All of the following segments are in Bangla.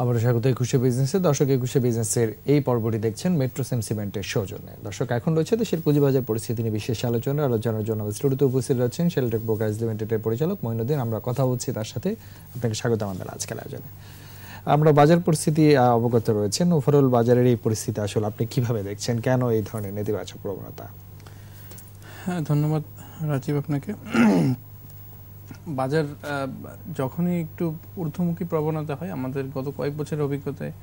আবার স্বাগত একুশে বিজনেসে দর্শক, একুশে বিজনেসের এই পর্বটি দেখছেন মেট্রো সেম সিমেন্টের সৌজন্যে দর্শক, এখন রয়েছে দেশের পুঁজিবাজার পরিস্থিতি নিয়ে বিশেষ আলোচনা। আলোচনার জন্য স্টুডিওতে উপস্থিত রয়েছেন শেলটেক ব্রোকারেজ লিমিটেডের পরিচালক মইনুদ্দিন। আমরা কথা বলছি তার সাথে। আপনাকে স্বাগত আমাদের আজকের আয়োজনে। আমরা বাজার পরিস্থিতি অবগত রয়েছেন। ওভারঅল বাজারের এই পরিস্থিতি আসলে আপনি কীভাবে দেখছেন? কেন এই ধরনের নেতিবাচক প্রবণতা? হ্যাঁ ধন্যবাদ রাজীব আপনাকে। বাজার যখনই একটু ঊর্ধ্বমুখী প্রবণতা হয়, আমাদের গত কয়েক বছরের অভিজ্ঞতায়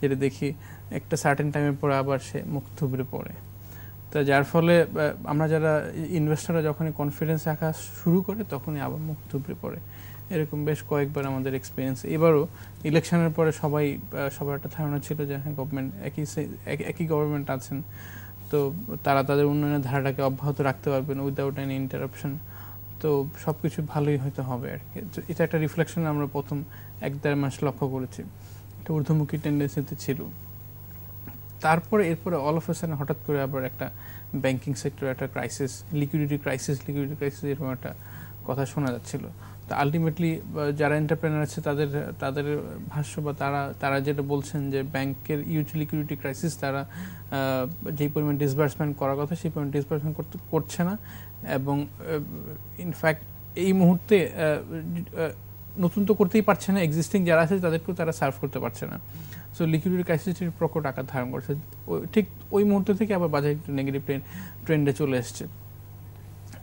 যেটা দেখি, একটা সার্টেন টাইমের পরে আবার সে মুখ থুবড়ে পড়ে। তা যার ফলে আমরা যারা ইনভেস্টররা যখনই কনফিডেন্স রাখা শুরু করে, তখনই আবার মুখ থুবড়ে পড়ে। এরকম বেশ কয়েকবার আমাদের এক্সপিরিয়েন্স এবারও ইলেকশনের পরে সবাই সবার একটা ধারণা ছিল যে হ্যাঁ গভর্নমেন্ট একই একই গভর্নমেন্ট আছেন। তো তারা তাদের উন্নয়নের ধারাটাকে অব্যাহত রাখতে পারবেন উইদাউট এনি ইন্টারাপশন তো সবকিছু ভালোই হয়তো হবে আর কি। তো এটা একটা রিফ্লেকশন আমরা প্রথম এক দেড় মাস লক্ষ্য করেছি। একটা ঊর্ধ্বমুখী টেন্ডেন্সিতে ছিল। তারপরে এরপরে অল অফ এসান হঠাৎ করে আবার একটা ব্যাংকিং সেক্টর একটা crisis liquidity crisis liquidity crisis এরকম একটা কথা শোনা যাচ্ছিল। তো আলটিমেটলি যারা এন্টারপ্রেনার আছে, তাদের তাদের ভাষ্য বা তারা তারা যেটা বলছেন যে ব্যাংকের ইউজ লিকুইডিটি ক্রাইসিস তারা যেই পরিমাণ ডিসবার্সমেন্ট করার কথা, সেই পরিমাণ ডিসবার্সমেন্ট করতে, করছে না। এবং ইনফ্যাক্ট এই মুহূর্তে নতুন তো করতেই পারছে না এক্সিস্টিং যারা আছে, তাদেরকেও তারা সার্ভ করতে পারছে না। সো লিকুইডিটি ক্রাইসিসটির প্রকট আকার ধারণ করছে। ঠিক ওই মুহূর্ত থেকে আবার বাজারে একটু নেগেটিভ ট্রেন্ডে চলে এসছে।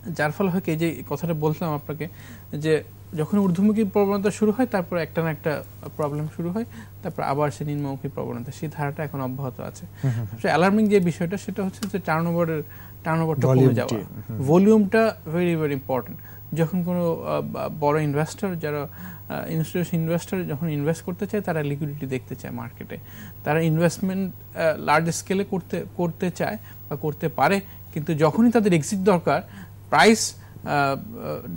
যার ফলে হয় কি যে কথাটা বললাম আপনাকে যে যখন ঊর্ধ্বমুখী প্রবণতা শুরু হয় তারপর একটা না একটা প্রবলেম শুরু হয় তারপর আবার সে নিম্নমুখী প্রবণতা সেই ধারাটা এখন অব্যাহত আছে। সবচেয়ে অ্যালার্মিং যে বিষয়টা সেটা হচ্ছে যে টার্ন ওভারের টার্ন ওভারটা কমে যাওয়া ভলিউমটা ভেরি ভেরি ইম্পর্টেন্ট যখন কোনো বড় ইনভেস্টর যারা ইনস্টিটিউশন ইনভেস্টর যখন ইনভেস্ট করতে চায় তারা লিকুইডিটি দেখতে চায় মার্কেটে তারা ইনভেস্টমেন্ট লার্জ স্কেলে করতে করতে চায় বা করতে পারে কিন্তু যখনই তাদের এক্সিট দরকার প্রাইস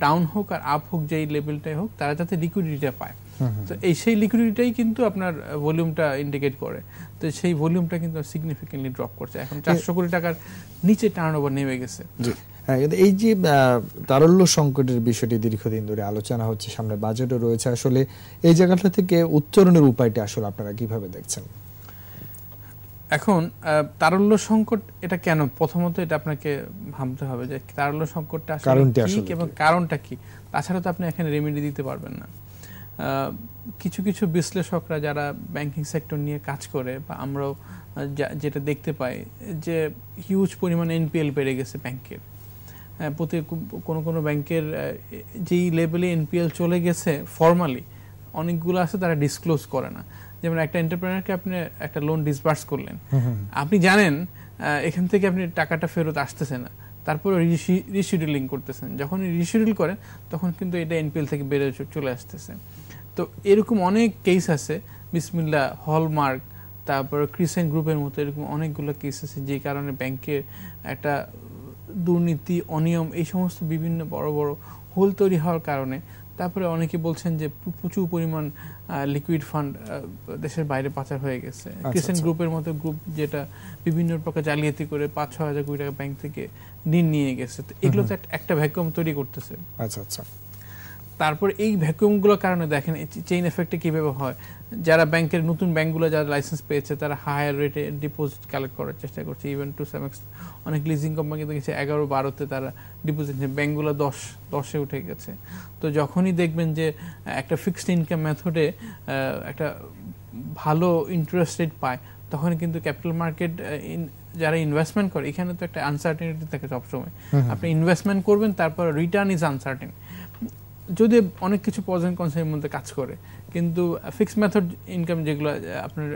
ডাউন হোক আর আপ হোক যেই লেভেলটাই হোক তারা যাতে লিকুইডিটিটা পায়। তো এই সেই লিকুইডিটিটাই কিন্তু আপনার ভলিউমটা ইন্ডিকেট করে। তো সেই ভলিউমটা কিন্তু সিগনিফিকেন্টলি ড্রপ করছে। এখন চারশো কোটি টাকার নিচে টার্ন ওভার নেমে গেছে। হ্যাঁ এই যে তারল্য সংকটের বিষয়টি দীর্ঘদিন ধরে আলোচনা হচ্ছে সামনে বাজেটও রয়েছে। আসলে এই জায়গাটা থেকে উত্তরণের উপায়টা আসলে আপনারা কীভাবে দেখছেন? এখন তারল্য সংকট এটা কেন? প্রথমত এটা আপনাকে ভাবতে হবে যে তারল্য সংকটটা আসলে কি এবং কারণটা কি? তাছাড়া তো আপনি এখানে রেমেডি দিতে পারবেন না। কিছু কিছু বিশ্লেষকরা যারা ব্যাংকিং সেক্টর নিয়ে কাজ করে বা আমরাও যেটা দেখতে পাই যে হিউজ পরিমাণে এনপিএল বেড়ে গেছে ব্যাংকের প্রতি কোনো কোনো ব্যাংকের যেই লেভেলে এনপিএল চলে গেছে ফর্মালি অনেকগুলো আছে তারা ডিসক্লোজ করে না। যেমন একটা এন্টারপ্রেনারকে আপনি একটা লোন ডিসবার্স করলেন আপনি জানেন এখান থেকে আপনি টাকাটা ফেরত আসতেছে না। তারপরে রিশিডিউলিং করতেছেন। যখন রিশিডিউল করেন তখন কিন্তু এটা এনপিএল থেকে বেড়ে চলে আসতেছে। তো এরকম অনেক কেস আছে বিসমিল্লা হলমার্ক তারপর ক্রিসেন গ্রুপের মতো এরকম অনেকগুলো কেস আছে যে কারণে ব্যাংকের একটা দুর্নীতি অনিয়ম এই সমস্ত বিভিন্ন বড় বড় হোল তৈরি হওয়ার কারণে তারপরে অনেকে বলছেন যে প্রচুর পরিমাণ লিকুইড ফান্ড দেশের বাইরে পাচার হয়ে গেছে। ক্রিসেন্ট গ্রুপের মতো গ্রুপ যেটা বিভিন্ন প্রকার জালিয়াতি করে পাঁচ ছ হাজার কোটি টাকা ব্যাংক থেকে ঋণ নিয়ে গেছে। তো এগুলো তো একটা ভ্যাকুয়াম তৈরি করতেছে। আচ্ছা আচ্ছা। তারপর এই ভ্যাকুয়ামগুলোর কারণে দেখেন চেইন এফেক্টে কীভাবে হয়? যারা ব্যাংকের নতুন ব্যাংকগুলো যারা লাইসেন্স পেয়েছে তারা হায়ার রেটে ডিপোজিট কালেক্ট করার চেষ্টা করছে। ইভেন টু সামেক্স অনেক লিজিং কোম্পানি দেখেছে এগারো বারোতে তারা ডিপোজিট নিয়ে ব্যাংকগুলো দশ দশে উঠে গেছে। তো যখনই দেখবেন যে একটা ফিক্সড ইনকাম মেথডে একটা ভালো ইন্টারেস্ট রেট পায় তখন কিন্তু ক্যাপিটাল মার্কেট যারা ইনভেস্টমেন্ট করে এখানে তো একটা আনসার্টেনিটি থাকে সবসময়। আপনি ইনভেস্টমেন্ট করবেন তারপর রিটার্ন ইজ আনসার্টেন যদি অনেক কিছু পজ এন্ড কনসের মধ্যে কাজ করে কিন্তু ফিক্সড মেথড ইনকাম যেগুলো আপনার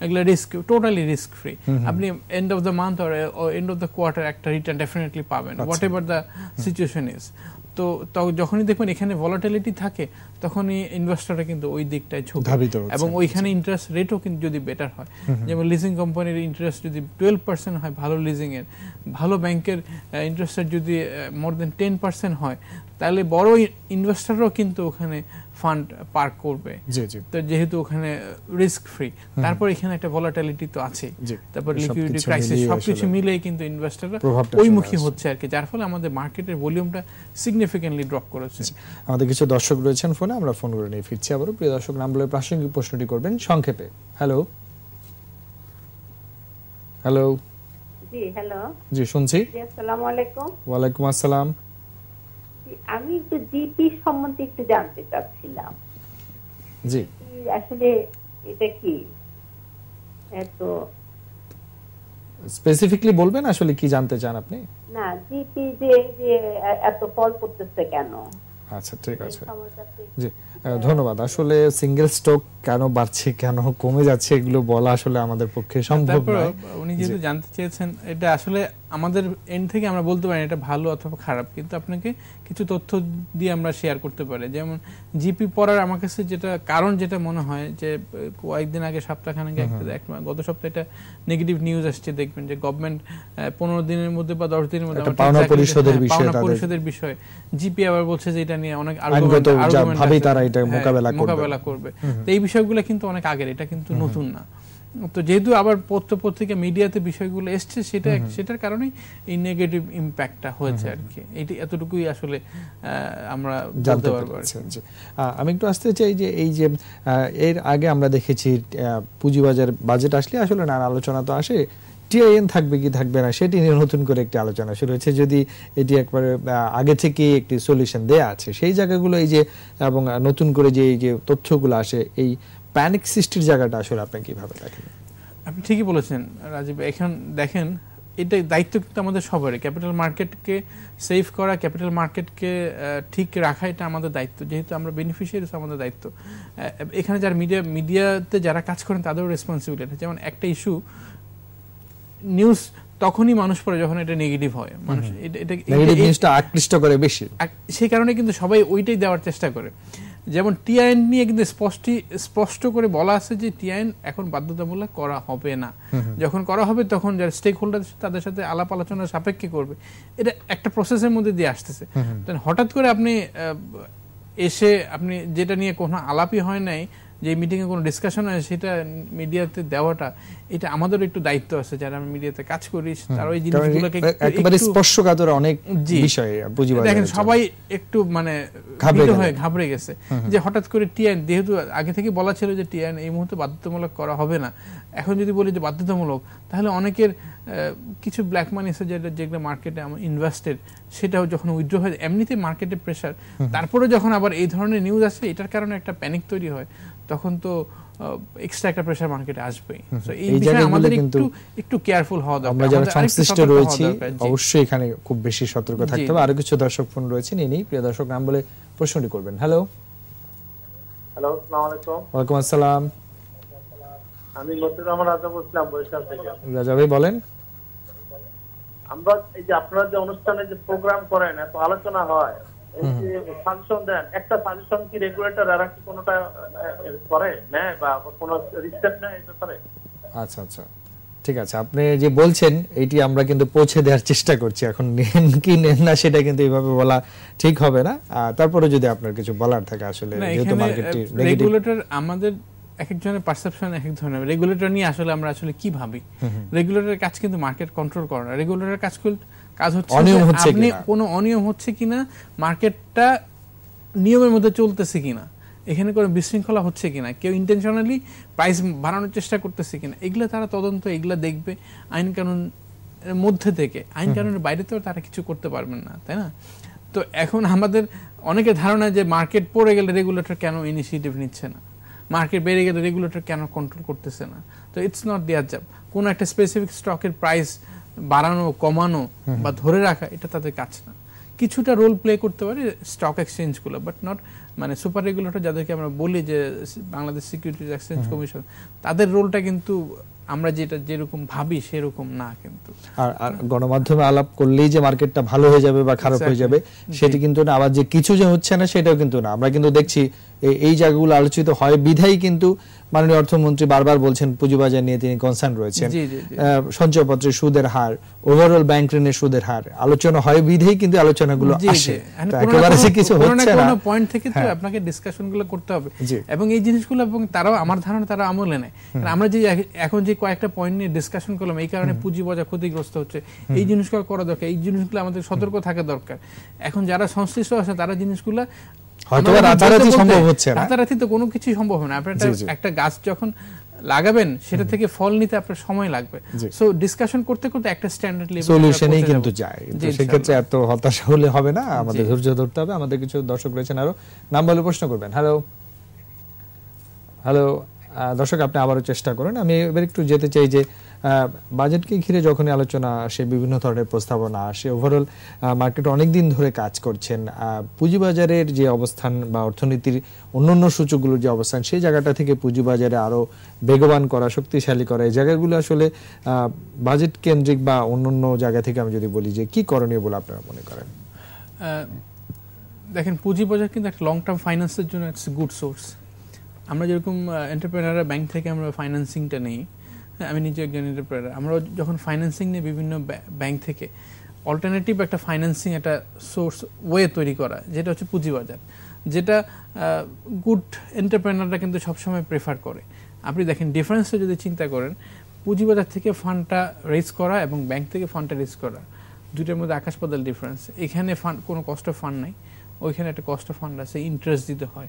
এগুলো রিস্ক টোটালি রিস্ক ফ্রি আপনি end of the month or end of the quarter একটা রিটার্ন ডেফিনেটলি পাবেন whatever the situation is তো যখনই দেখবেন এখানে ভলাটিলিটি থাকে তখনই ইনভেস্টররা কিন্তু ওই দিকটায় ঝুঁকে। এবং ওইখানে ইন্টারেস্ট রেটও কিন্তু যদি বেটার হয় যেমন লিজিং কোম্পানির ইন্টারেস্ট যদি টুয়েলভ পার্সেন্ট হয় ভালো লিজিং এর ভালো ব্যাংকের ইন্টারেস্ট যদি মোর দেন টেন পার্সেন্ট হয় তাহলে বড় ইনভেস্টররাও কিন্তু ওখানে ফান্ড পার্ক করবে। তো যেহেতু ওখানে রিস্ক ফ্রি তারপর এখানে একটা ভলাটিলিটি তো আছে তারপর লিকুইডিটি ক্রাইসিস সবকিছু মিলেই কিন্তু ইনভেস্টররা ওইমুখী হচ্ছে আর কি যার ফলে আমাদের মার্কেটের ভলিউমটা সিগনিফিকেন্ট সিগনিফিকেন্টলি ড্রপ করেছে আমাদের কিছু দর্শক রয়েছেন ফোনে আমরা ফোন করে নিয়ে ফিরছি আবারও। প্রিয় দর্শক নাম বলে প্রাসঙ্গিক প্রশ্নটি করবেন। সংক্ষেপে। হ্যালো হ্যালো জি হ্যালো জি শুনছি। জি আসসালামু আলাইকুম। ওয়ালাইকুম আসসালাম। জি, আমি একটু জিপি সম্বন্ধে একটু জানতে চাচ্ছিলাম। জি। আসলে এটা কি? এত স্পেসিফিকলি বলবেন আসলে কি জানতে চান আপনি? না জিপি যে যে এত ফল করতেছে কেন? আচ্ছা ঠিক আছে। জি ধন্যবাদ। আসলে সিঙ্গেল স্টক কেন বাড়ছে কেন কমে যাচ্ছে এগুলো বলা আসলে আমাদের পক্ষে সম্ভব নয়। উনি যেহেতু জানতে চেয়েছেন এটা আসলে আমাদের এন্ড থেকে আমরা বলতে পারি এটা ভালো অথবা খারাপ কিন্তু আপনাকে কিছু তথ্য দিয়ে আমরা শেয়ার করতে পারি। যেমন জিপি পড়ার আমার কাছে যেটা কারণ যেটা মনে হয় যে কয়েকদিন আগে সপ্তাহখানেক একটা গত সপ্তাহে এটা নেগেটিভ নিউজ আসছে দেখবেন যে গভর্নমেন্ট পনেরো দিনের মধ্যে বা দশ দিনের মধ্যে একটা পাওনা পরিশোধের হ্যাঁ, বিষয়ে জিপি আবার বলছে যে এটা নিয়ে অনেক। তারা এটা হ্যাঁ, মোকাবেলা করবে। মোকাবেলা করবে। তো এই বিষয়গুলো কিন্তু অনেক আগের এটা কিন্তু নতুন না। তো যেহেতু আবার পত্র পত্রিকা মিডিয়াতে বিষয়গুলো এসছে সেটা সেটার কারণেই এই নেগেটিভ ইম্প্যাক্টটা হয়েছে আর কি। এটি এতটুকুই আসলে আমরা জানতে পারব আমি একটু আসতে চাই যে এই যে এর আগে আমরা দেখেছি পুঁজিবাজার বাজেট আসলে আসলে নানা আলোচনা তো আসে টিআইএন থাকবে কি থাকবে না সেটি নিয়ে নতুন করে একটি আলোচনা শুরু হয়েছে। যদি এটি একবারে আগে থেকে একটি সলিউশন দেয়া আছে সেই জায়গাগুলো এই যে এবং নতুন করে যে এই যে তথ্যগুলো আসে এই প্যানিক সৃষ্টির জায়গাটা আসলে আপনি কীভাবে দেখেন? আপনি ঠিকই বলেছেন রাজীব। এখন দেখেন এটা দায়িত্ব কিন্তু আমাদের সবারই। ক্যাপিটাল মার্কেটকে সেভ করা ক্যাপিটাল মার্কেটকে ঠিক রাখা এটা আমাদের দায়িত্ব। যেহেতু আমরা বেনিফিশিয়ারিস আমাদের দায়িত্ব। এখানে যারা মিডিয়া মিডিয়াতে যারা কাজ করেন তাদেরও রেসপন্সিবিলিটি যেমন একটা ইস্যু নিউজ তখনই মানুষ পড়ে যখন এটা নেগেটিভ হয়। মানুষ এটা- আকৃষ্ট করে বেশি। সেই কারণে কিন্তু সবাই ওইটাই দেওয়ার চেষ্টা করে। যেমন টিআইন নিয়ে কিন্তু স্পষ্ট স্পষ্ট করে বলা আছে যে টিআইন এখন বাধ্যতামূলক করা হবে না। যখন করা হবে তখন যারা স্টেক হোল্ডার তাদের সাথে আলাপ আলোচনা সাপেক্ষে করবে। এটা একটা প্রসেসের মধ্যে দিয়ে আসতেছে। হঠাৎ করে আপনি আহ, এসে আপনি যেটা নিয়ে কোনো আলাপই হয় নাই যে মিটিং এ কোনো ডিসকাশন হয় সেটা মিডিয়াতে দেওয়াটা এটা আমাদেরও একটু দায়িত্ব আছে যারা আমি মিডিয়াতে কাজ করি তারা ওই জিনিসগুলোকে একেবারে স্পর্শকাতর অনেক। বিষয় পুঁজিবাজারে দেখেন সবাই একটু মানে ঘাবড়ে হয়ে ঘাবড়ে গেছে যে হঠাৎ করে টিআইন যেহেতু আগে থেকে বলা ছিল যে টিআইন এই মুহূর্তে বাধ্যতামূলক করা হবে না এখন যদি বলি যে বাধ্যতামূলক তাহলে অনেকের কিছু ব্ল্যাক মানি আছে যেটা যেগুলো মার্কেটে আমার ইনভেস্টেড সেটাও যখন উইথড্র হয় এমনিতে মার্কেটে প্রেশার তারপরে যখন আবার এই ধরনের নিউজ আসে এটার কারণে একটা প্যানিক তৈরি হয়। তখন তো এক্সট্রা একটা প্রেশার মার্কেটে আসবেই। তো এই বিষয়ে আমাদের একটু একটু কেয়ারফুল হওয়া দরকার। আমরা যারা সংশ্লিষ্ট রয়েছি অবশ্যই এখানে খুব বেশি সতর্ক থাকতে হবে। আরও কিছু দর্শক ফোন রয়েছে নিয়ে নেই প্রিয় দর্শক নাম বলে প্রশ্নটি করবেন। হ্যালো হ্যালো আসসালামু আলাইকুম। ওয়ালাইকুম আসসালাম। আমি লতিফুর রহমান রাজা বলছিলাম বরিশাল থেকে। রাজা ভাই বলেন। আমরা এই যে আপনারা যে অনুষ্ঠানে যে প্রোগ্রাম করেন এত আলোচনা হয় সাজেশন দেন একটা সাজেশন কি রেগুলেটর কি কোনোটা করে নেয় বা কোনো রিস্টেপ নেয় এই ব্যাপারে? আচ্ছা আচ্ছা। ঠিক আছে আপনি যে বলছেন এটি আমরা কিন্তু পৌঁছে দেওয়ার চেষ্টা করছি। এখন নেন কি নেন না সেটা কিন্তু এইভাবে বলা ঠিক হবে না। আহ, তারপরে যদি আপনার কিছু বলার থাকে আসলে যেহেতু মার্কেটটি রেগুলেটর আমাদের এক একজনের পারসেপশন এক এক ধরনের রেগুলেটর নিয়ে আসলে আমরা আসলে কি ভাবি? রেগুলেটরের কাজ কিন্তু মার্কেট কন্ট্রোল করে রেগুলেটরের কাজ কাজ হচ্ছে আপনি কোনো? অনিয়ম হচ্ছে কিনা মার্কেটটা নিয়মের মধ্যে চলতেছে কিনা? এখানে কোনো বিশৃঙ্খলা হচ্ছে কিনা? কেউ ইন্টেনশনালি প্রাইস বাড়ানোর চেষ্টা করতেছে কিনা? এগুলো তারা তদন্ত এগুলো দেখবে আইন কানুন মধ্যে থেকে। আইন কানুনের বাইরে তো তারা কিছু করতে পারবেন না তাই না? তো এখন আমাদের অনেকের ধারণা যে মার্কেট পড়ে গেলে রেগুলেটর কেন ইনিশিয়েটিভ নিচ্ছে না? মার্কেট বেড়ে গেলে রেগুলেটর কেন কন্ট্রোল করতেছে না? তো ইটস নট দেয়ার জব কোনো একটা স্পেসিফিক স্টকের প্রাইস বাড়ানো কমানো বা ধরে রাখা এটা তাদের কাজ না। কিছুটা রোল প্লে করতে পারে স্টক এক্সচেঞ্জগুলো বাট নট মানে সুপার রেগুলেটর যাদেরকে আমরা বলি যে বাংলাদেশ সিকিউরিটিজ এক্সচেঞ্জ কমিশন তাদের রোলটা কিন্তু আমরা যেটা যেরকম ভাবি সেরকম না কিন্তু। আর আর গণমাধ্যমে আলাপ করলেই যে মার্কেটটা ভালো হয়ে যাবে বা খারাপ হয়ে যাবে সেটা কিন্তু না। আবার যে কিছু যে হচ্ছে না সেটাও কিন্তু না। আমরা কিন্তু দেখছি এই জায়গাগুলো আলোচিত হয়। বিধাই কিন্তু মাননীয় অর্থমন্ত্রী বারবার বলছেন পুঁজিবাজার নিয়ে তিনি কনসার্ন রয়েছেন। সঞ্চয়পত্রের সুদের হার ওভারঅল ব্যাংক ঋণের সুদের হার আলোচনা হয় বিধেই কিন্তু আলোচনাগুলো। আসে। মানে একেবারে কোনো- কিছু হচ্ছে না। কোনো পয়েন্ট থেকে তো হ্যাঁ। আপনাকে ডিসকাশনগুলো করতে হবে। এবং এই জিনিসগুলো এবং তারাও আমার ধারণা তারা আমলে নেয়। আমরা যে এখন যে কয়েকটা পয়েন্ট নিয়ে ডিসকাশন করলাম এই কারণে পুঁজি বাজার ক্ষতিগ্রস্ত হচ্ছে। এই জিনিসগুলো করা দরকার। এই জিনিসগুলো আমাদের সতর্ক থাকা দরকার। এখন যারা সংশ্লিষ্ট আছে তারা জিনিসগুলো হয়তো রাতারাতি সম্ভব হচ্ছে না। রাতারাতি তো কোনো কিছুই সম্ভব না। আপনি একটা- গাছ যখন লাগাবেন সেটা থেকে ফল নিতে আপনার সময় লাগবে। সো ডিসকাশন করতে করতে একটা স্ট্যান্ডার্ড লেভেল সলিউশনেই কিন্তু যায়। তো সেক্ষেত্রে এত হতাশা হলে হবে না। আমাদের ধৈর্য ধরতে হবে। আমাদের কিছু দর্শক রয়েছেন আরও। নাম বলে প্রশ্ন করবেন। হ্যালো হ্যালো দর্শক, আপনি আবারও চেষ্টা করেন। আমি এবার একটু যেতে চাই যে বাজেটকে ঘিরে যখনই আলোচনা আসে, বিভিন্ন ধরনের প্রস্তাবনা আসে ওভারঅল মার্কেট অনেক দিন ধরে কাজ করছেন পুঁজিবাজারের যে অবস্থান বা অর্থনীতির অন্যান্য সূচকগুলোর যে অবস্থান, সেই জায়গাটা থেকে পুঁজিবাজারে আরও বেগবান করা, শক্তিশালী করা, এই জায়গাগুলো আসলে বাজেট কেন্দ্রিক বা অন্যান্য জায়গা থেকে আমি যদি বলি যে, কি করণীয় বলে আপনারা মনে করেন? দেখেন, পুঁজিবাজার কিন্তু একটা লং টার্ম ফাইন্যান্সের জন্য ইটস গুড সোর্স আমরা যেরকম এন্টারপ্রেনাররা ব্যাংক থেকে আমরা ফাইন্যান্সিংটা নেই হ্যাঁ, আমি নিজে একজন এন্টারপ্রেনার আমরা যখন ফাইন্যান্সিং নিয়ে বিভিন্ন ব্যাংক থেকে অল্টারনেটিভ একটা ফাইন্যান্সিং একটা সোর্স ওয়ে তৈরি করা যেটা হচ্ছে পুঁজিবাজার যেটা গুড এন্টারপ্রেনাররা কিন্তু সবসময় প্রেফার করে। আপনি দেখেন ডিফারেন্সটা যদি চিন্তা করেন পুঁজিবাজার থেকে ফান্ডটা রেজ করা এবং ব্যাংক থেকে ফান্ডটা রেজ করা দুইটার মধ্যে আকাশ পাতাল ডিফারেন্স এখানে ফান্ড কোনো কষ্ট ফান্ড নাই। ওইখানে একটা কষ্ট ফান্ড আছে ইন্টারেস্ট দিতে হয়।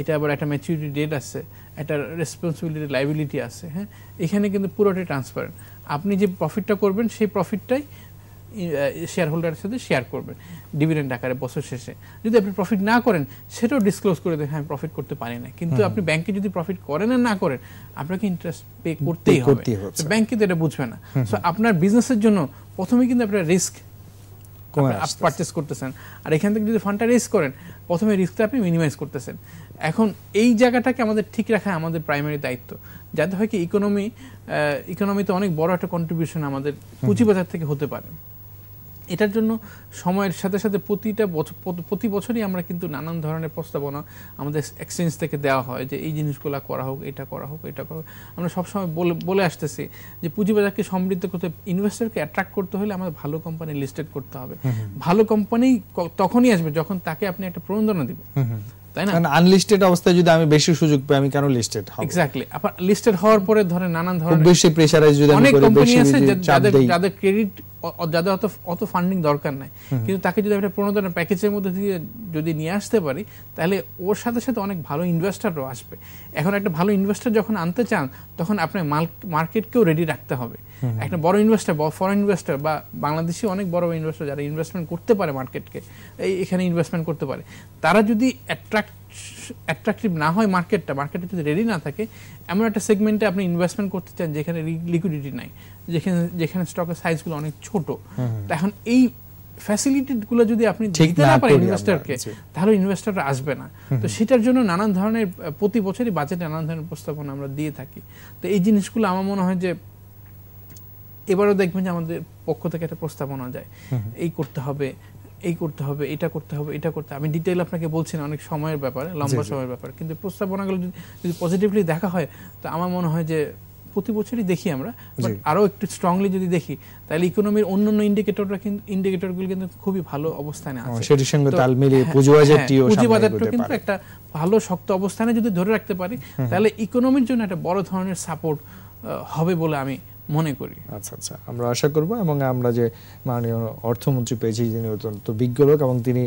এটা আবার একটা ম্যাচুরিটি ডেট আছে একটা রেসপন্সিবিলিটি লাইবিলিটি আছে হ্যাঁ? এখানে কিন্তু পুরোটাই ট্রান্সপারেন্ট আপনি যে প্রফিটটা করবেন সেই প্রফিটটাই শেয়ার হোল্ডারের সাথে শেয়ার করবেন ডিভিডেন্ড আকারে বছর শেষে। যদি আপনি প্রফিট না করেন সেটাও ডিসক্লোজ করে দেখেন আমি প্রফিট করতে পারি না কিন্তু আপনি ব্যাংকে যদি প্রফিট করেন আর না করেন আপনাকে ইন্টারেস্ট পে করতেই হবে। ব্যাংক কিন্তু এটা বুঝবে না। সো আপনার বিজনেসের জন্য প্রথমে কিন্তু আপনার রিস্ক। পারচেস করতেছেন। আর এখান থেকে যদি ফান্ডটা রেস করেন প্রথমে রিস্কটা আপনি মিনিমাইজ করতেছেন। এখন এই জায়গাটাকে আমাদের ঠিক রাখা আমাদের প্রাইমারি দায়িত্ব। যাতে হয় কি ইকোনমি ইকোনমিতে অনেক বড় একটা কন্ট্রিবিউশন আমাদের পুঁজিবাজার থেকে হতে পারে। এটার জন্য সময়ের সাথে সাথে প্রতিটা বছর প্রতি বছরই আমরা কিন্তু নানান ধরনের প্রস্তাবনা আমাদের এক্সচেঞ্জ থেকে দেওয়া হয় যে এই জিনিসগুলো করা হোক এটা করা হোক এটা করা হোক। আমরা সবসময় বলে বলে আসতেছি যে পুঁজিবাজারকে সমৃদ্ধ করতে ইনভেস্টরকে অ্যাট্রাক্ট করতে হলে আমাদের ভালো কোম্পানি লিস্টেড করতে হবে। ভালো কোম্পানি তখনই আসবে যখন তাকে আপনি একটা প্রণোদনা দিবেন। তাই না? আনলিস্টেড অবস্থায় যদি আমি বেশি সুযোগ পাই আমি কেন লিস্টেড হব? এক্স্যাক্টলি লিস্টেড হওয়ার পরে ধরেন নানান ধরনের বেশি প্রেসারাইজ যদি আমি অনেক করি বেশি আছে যদি যা- যাদের যাদের ক্রেডিট যাদের অত অত ফান্ডিং দরকার নাই। কিন্তু তাকে যদি একটা প্রণোদনা প্যাকেজের মধ্যে দিয়ে যদি নিয়ে আসতে পারি তাহলে ওর সাথে সাথে অনেক ভালো ইনভেস্টারও আসবে। এখন একটা ভালো ইনভেস্টার যখন আনতে চান তখন আপনার মার্কেটকেও রেডি রাখতে হবে। একটা বড় ইনভেস্টার বা ফরেন ইনভেস্টার বা বাংলাদেশি অনেক বড় ইনভেস্টার যারা ইনভেস্টমেন্ট করতে পারে মার্কেটকে এই এখানে ইনভেস্টমেন্ট করতে পারে তারা যদি অ্যাট্রাক্ট অ্যাট্রাকটিভ না হয় মার্কেটটা মার্কেটে যদি রেডি না থাকে এমন একটা সেগমেন্টে আপনি ইনভেস্টমেন্ট করতে চান যেখানে লিকুইডিটি নাই যেখানে যেখানে স্টকের সাইজগুলো অনেক ছোট তো এখন এই ফ্যাসিলিটি গুলো যদি আপনি দিতে না পারেন ইনভেস্টরকে তাহলে ইনভেস্টররা আসবে না। তো সেটার জন্য নানান ধরনের প্রতি বছরই বাজেটে নানান ধরনের প্রস্তাবনা আমরা দিয়ে থাকি। তো এই জিনিসগুলো আমার মনে হয় যে এবারও দেখবেন যে আমাদের পক্ষ থেকে একটা প্রস্তাবনা যায়। এই করতে হবে এই করতে হবে এটা করতে হবে এটা করতে। আমি ডিটেইল আপনাকে বলছি না অনেক সময়ের ব্যাপারে লম্বা। সময়ের ব্যাপার কিন্তু প্রস্তাবনাগুলো যদি যদি পজিটিভলি দেখা হয় তো আমার মনে হয় যে প্রতি বছরই দেখি আমরা বাট জি। আরও একটু স্ট্রংলি যদি দেখি তাহলে ইকোনমির অন্যান্য ইন্ডিকেটররা কিন্তু ইন্ডিকেটরগুলো কিন্তু খুবই ভালো অবস্থানে আছে সেটির সঙ্গে তাল মিলিয়ে হ্যাঁ, পুঁজিবাজারটিও হ্যাঁ, পুঁজিবাজারটা কিন্তু একটা ভালো শক্ত অবস্থানে যদি ধরে রাখতে পারি তাহলে ইকোনমির জন্য একটা বড় ধরনের সাপোর্ট হবে বলে আমি মনে করি। আচ্ছা আচ্ছা। আমরা আশা করব এবং আমরা যে মাননীয় অর্থমন্ত্রী পেয়েছি, যিনি অত্যন্ত বিজ্ঞ লোক এবং তিনি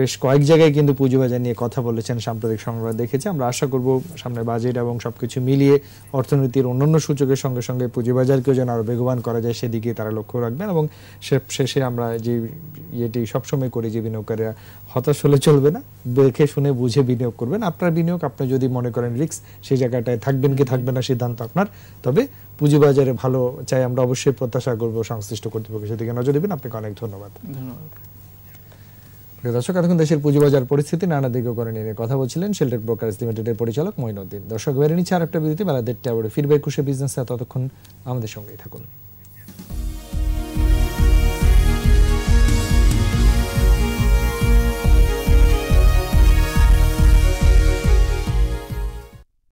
বেশ কয়েক জায়গায় কিন্তু পুঁজিবাজার নিয়ে কথা বলেছেন, সাম্প্রতিক সংবাদ দেখেছি। আমরা আশা করব সামনে বাজেট এবং সবকিছু মিলিয়ে অর্থনীতির অন্যান্য সূচকের সঙ্গে সঙ্গে পুঁজিবাজারকেও যেন আরও বেগবান করা যায়, সেদিকে তারা লক্ষ্য রাখবেন এবং শেষে আমরা যে ইয়েটি সবসময় করি যে বিনিয়োগকারীরা হতাশ হলে চলবে না, দেখে শুনে বুঝে বিনিয়োগ করবেন। আপনার বিনিয়োগ, আপনি যদি মনে করেন রিক্স সেই জায়গাটায় থাকবেন কি থাকবেন না, সিদ্ধান্ত আপনার। তবে পুঁজিবাজারে ভালো চাই আমরা অবশ্যই প্রত্যাশা করব সংশ্লিষ্ট কর্তৃপক্ষের সেদিকে নজর দেবেন। আপনাকে অনেক ধন্যবাদ। ধন্যবাদ। দর্শক এখন দেশের পুঁজিবাজার পরিস্থিতি নানা দিকে করে নিয়ে কথা বলছিলেন শেল্টেক ব্রোকার্স লিমিটেডের পরিচালক মঈনুদ্দিন। দর্শক বেড়ে নিচ্ছে আর একটা বিরতি বেলা দেড়টা ফিরবে একুশে বিজনেস ততক্ষণ আমাদের সঙ্গেই থাকুন।